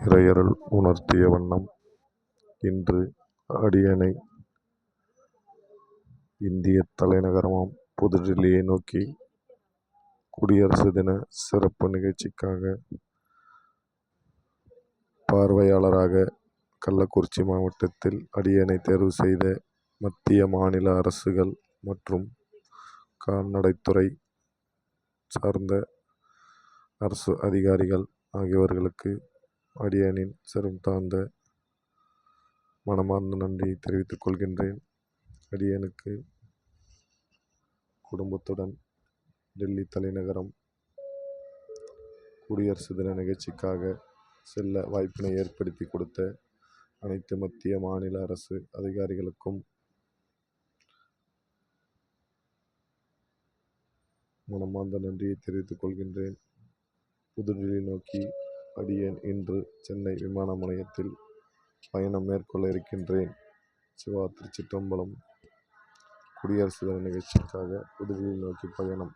இறையருள் உணர்த்திய வண்ணம் இன்று அடியணை இந்திய தலைநகரமாம் புதுடில்லியை நோக்கி குடியரசு தின சிறப்பு நிகழ்ச்சிக்காக பார்வையாளராக கள்ளக்குறிச்சி மாவட்டத்தில் அடியணை தேர்வு செய்த மத்திய மாநில அரசுகள் மற்றும் கால்நடைத்துறை சார்ந்த அரசு அதிகாரிகள் ஆகியவர்களுக்கு அடியானின் சிரம் தாழ்ந்த மனமார்ந்த நன்றியை தெரிவித்துக் கொள்கின்றேன். அடியனுக்கு குடும்பத்துடன் டெல்லி தலைநகரம் குடியரசு தின நிகழ்ச்சிக்காக செல்ல வாய்ப்பினை ஏற்படுத்தி கொடுத்த அனைத்து மத்திய மாநில அரசு அதிகாரிகளுக்கும் மனமார்ந்த நன்றியை தெரிவித்துக் கொள்கின்றேன். புதுடில்லி நோக்கி அடியேன் இன்று சென்னை விமான நிலையத்தில் பயணம் மேற்கொள்ள இருக்கின்றேன். சிவா திருச்சிற்றம்பலம் குடியரசு தின நிகழ்ச்சிக்காக புதுடில்லி நோக்கி பயணம்.